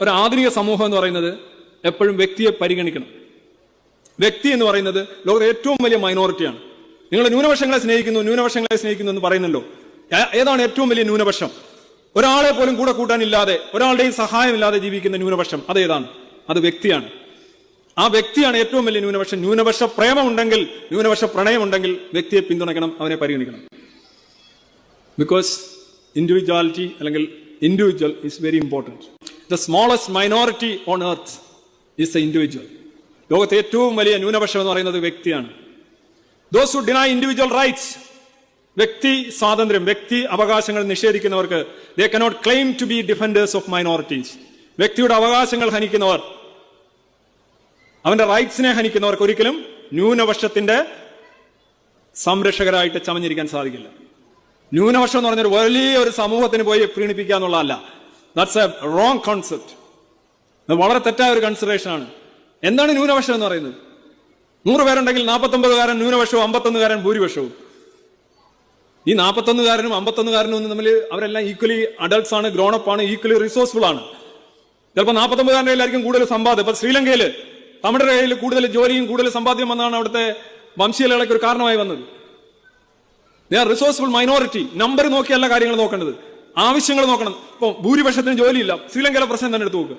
ഒരു ആധുനിക സമൂഹം എന്ന് പറയുന്നത് എപ്പോഴും വ്യക്തിയെ പരിഗണിക്കണം. വ്യക്തി എന്ന് പറയുന്നത് ലോകത്തെ ഏറ്റവും വലിയ മൈനോറിറ്റിയാണ് നിങ്ങൾ ന്യൂനപക്ഷങ്ങളെ സ്നേഹിക്കുന്നു ന്യൂനപക്ഷങ്ങളെ സ്നേഹിക്കുന്നു എന്ന് പറയുന്നല്ലോ. ഏതാണ് ഏറ്റവും വലിയ ന്യൂനപക്ഷം? ഒരാളെ പോലും കൂടെ കൂട്ടാനില്ലാതെ ഒരാളുടെയും സഹായമില്ലാതെ ജീവിക്കുന്ന ന്യൂനപക്ഷം അതേതാണ് അത് വ്യക്തിയാണ്. ആ വ്യക്തിയാണ് ഏറ്റവും വലിയ ന്യൂനപക്ഷം. ന്യൂനപക്ഷ പ്രേമമുണ്ടെങ്കിൽ ന്യൂനപക്ഷ പ്രണയമുണ്ടെങ്കിൽ വ്യക്തിയെ പിന്തുണയ്ക്കണം അവനെ പരിഗണിക്കണം. ബിക്കോസ് ഇൻഡിവിജ്വാലിറ്റി അല്ലെങ്കിൽ individual is very important the smallest minority on earth is a individual ലോകത്തെ ഏറ്റവും വലിയ ന്യൂനപക്ഷം എന്ന് പറയുന്നത് വ്യക്തിയാണ്. Those who deny individual rights വ്യക്തി സ്വാതന്ത്ര്യം വ്യക്തി അവകാശങ്ങൾ നിഷേധിക്കുന്നവർക്ക് they cannot claim to be defenders of minorities വ്യക്തിയുടെ അവകാശങ്ങൾ ഹനിക്കുന്നവർ അവന്റെ റൈറ്റ്സിനെ ഹനിക്കുന്നവർക്ക് ഒരിക്കലും ന്യൂനപക്ഷത്തിന്റെ സംരക്ഷകരായിട്ട് ചമഞ്ഞിരിക്കാൻ സാധിക്കില്ല. ന്യൂനപക്ഷം എന്ന് പറഞ്ഞൊരു വലിയ ഒരു സമൂഹത്തിന് പോയി പ്രീണിപ്പിക്കുക എന്നുള്ളതല്ല. ദാറ്റ്സ് എ റോങ് കോൺസെപ്റ്റ് അത് വളരെ തെറ്റായ ഒരു കൺസിഡറേഷൻ ആണ്. എന്താണ് ന്യൂനപക്ഷം എന്ന് പറയുന്നത്? നൂറ് പേരുണ്ടെങ്കിൽ നാൽപ്പത്തൊമ്പതുകാരൻ ന്യൂനപക്ഷവും അമ്പത്തൊന്നുകാരൻ ഭൂരിപക്ഷവും. ഈ നാൽപ്പത്തൊന്നുകാരനും അമ്പത്തൊന്നുകാരനും ഒന്നും തമ്മിൽ അവരെല്ലാം ഈക്വലി അഡൾട്ട്സ് ആണ് ഗ്രോൺ അപ്പ് ആണ് ഈക്വലി റിസോഴ്സ്ഫുൾ ആണ്. ചിലപ്പോൾ നാൽപ്പത്തൊമ്പതുകാരന്റെ കയ്യിലായിരിക്കും കൂടുതൽ സമ്പാദ്യം. ഇപ്പൊ ശ്രീലങ്കയിൽ നമ്മുടെ കയ്യിൽ കൂടുതൽ ജോലിയും കൂടുതൽ സമ്പാദ്യം വന്നതാണ് അവിടുത്തെ വംശീയലകളൊക്കെ ഒരു കാരണമായി വന്നത്. റിസോഴ്സ്ഫുൾ മൈനോറിറ്റി നമ്പർ നോക്കിയല്ല കാര്യങ്ങൾ നോക്കേണ്ടത്. ആവശ്യങ്ങൾ നോക്കണം. ഇപ്പൊ ഭൂരിപക്ഷത്തിന് ജോലിയില്ല. ശ്രീലങ്കയിലെ പ്രശ്നം തന്നെ എടുത്തു നോക്കുക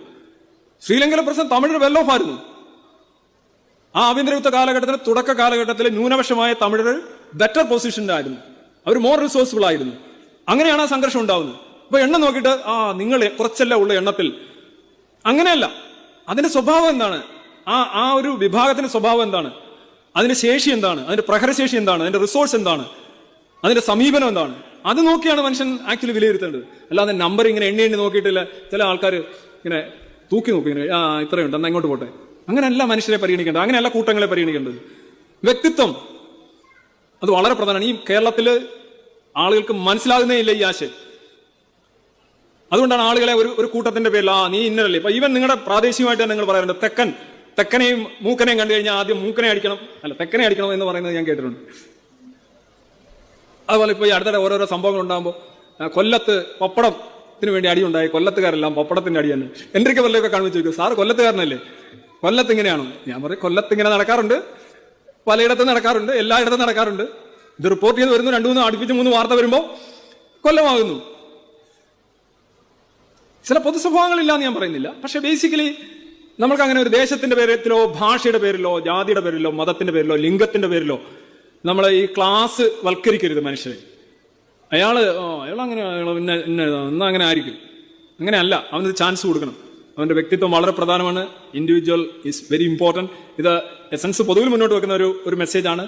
ശ്രീലങ്കയിലെ പ്രശ്നം തമിഴർ വെൽ ഓഫ് ആയിരുന്നു. ആ ആഭ്യന്തരയുദ്ധ കാലഘട്ടത്തിൽ തുടക്ക കാലഘട്ടത്തിൽ ന്യൂനപക്ഷമായ തമിഴർ ബെറ്റർ പൊസിഷനിലായിരുന്നു അവർ മോർ റിസോഴ്സ്ഫുൾ ആയിരുന്നു. അങ്ങനെയാണ് ആ സംഘർഷം ഉണ്ടാവുന്നത്. അപ്പൊ എണ്ണ നോക്കിയിട്ട് ആ നിങ്ങൾ കുറച്ചല്ല ഉള്ള എണ്ണത്തിൽ. അങ്ങനെയല്ല. അതിന്റെ സ്വഭാവം എന്താണ്? ആ ആ ഒരു വിഭാഗത്തിന്റെ സ്വഭാവം എന്താണ്? അതിന്റെ ശേഷി എന്താണ്? അതിന്റെ പ്രഹരശേഷി എന്താണ്? അതിന്റെ റിസോഴ്സ് എന്താണ്? അതിന്റെ സമീപനം എന്താണ്? അത് നോക്കിയാണ് മനുഷ്യൻ ആക്ച്വലി വിലയിരുത്തേണ്ടത്. അല്ലാതെ നമ്പർ ഇങ്ങനെ എണ്ണി എണ്ണി നോക്കിയിട്ടില്ല. ചില ആൾക്കാർ ഇങ്ങനെ തൂക്കി നോക്കി ഇങ്ങനെ ആ ഇത്രയുണ്ട് എന്നാ ഇങ്ങോട്ട് പോട്ടെ. അങ്ങനെയല്ല മനുഷ്യരെ പരിഗണിക്കേണ്ടത്. അങ്ങനെയല്ല കൂട്ടങ്ങളെ പരിഗണിക്കേണ്ടത്. വ്യക്തിത്വം. അത് വളരെ പ്രധാനമാണ്. ഈ കേരളത്തിൽ ആളുകൾക്ക് മനസ്സിലാകുന്നേ ഇല്ല ഈ ആശയം. അതുകൊണ്ടാണ് ആളുകളെ ഒരു ഒരു കൂട്ടത്തിന്റെ പേരിൽ ആ നീ ഇന്നലല്ലേ? ഇപ്പൊ ഈവൻ നിങ്ങളുടെ പ്രാദേശികമായിട്ട് നിങ്ങൾ പറയാറുണ്ട് തെക്കൻ തെക്കനെയും മൂക്കനെയും കണ്ടു കഴിഞ്ഞാൽ ആദ്യം മൂക്കനെ അടിക്കണം. അല്ല തെക്കനെ അടിക്കണം എന്ന് പറയുന്നത് ഞാൻ കേട്ടിട്ടുണ്ട്. അതുപോലെ ഇപ്പോൾ ഈ അടുത്തിടെ ഓരോരോ സംഭവങ്ങൾ ഉണ്ടാകുമ്പോൾ കൊല്ലത്ത് പപ്പടത്തിന് വേണ്ടി അടി ഉണ്ടായി. കൊല്ലത്തുകാരെല്ലാം പപ്പടത്തിന്റെ അടി തന്നെ. എന്തൊക്കെ വല്ലതൊക്കെ കാണിച്ചു ചോദിക്കും സാറ് കൊല്ലത്തുകാരനല്ലേ? കൊല്ലത്ത് ഇങ്ങനെയാണോ. ഞാൻ പറയും കൊല്ലത്ത് ഇങ്ങനെ നടക്കാറുണ്ട്. പലയിടത്തും നടക്കാറുണ്ട്. എല്ലായിടത്തും നടക്കാറുണ്ട്. ഇത് റിപ്പോർട്ട് ചെയ്ത് വരുന്നു. രണ്ടു മൂന്ന് അടുപ്പിച്ച് മൂന്ന് വാർത്ത വരുമ്പോൾ കൊല്ലമാകുന്നു. ചില പൊതു സ്വഭാവങ്ങളില്ല എന്ന് ഞാൻ പറയുന്നില്ല. പക്ഷെ ബേസിക്കലി നമുക്ക് അങ്ങനെ ഒരു ദേശത്തിന്റെ പേരിലോ ഭാഷയുടെ പേരിലോ ജാതിയുടെ പേരിലോ മതത്തിന്റെ പേരിലോ ലിംഗത്തിന്റെ പേരിലോ നമ്മൾ ഈ ക്ലാസ് വൽക്കരിക്കരുത് മനുഷ്യരെ അയാൾ ഓ അയാൾ അങ്ങനെ അയാൾ ഇന്ന എന്നാ അങ്ങനെ ആയിരിക്കും. അങ്ങനെയല്ല അവന് ചാൻസ് കൊടുക്കണം. അവന്റെ വ്യക്തിത്വം വളരെ പ്രധാനമാണ്. ഇൻഡിവിജ്വൽ ഈസ് വെരി ഇമ്പോർട്ടന്റ് ഇത് എസൻസ് പൊതുവിൽ മുന്നോട്ട് വെക്കുന്ന ഒരു ഒരു മെസ്സേജാണ്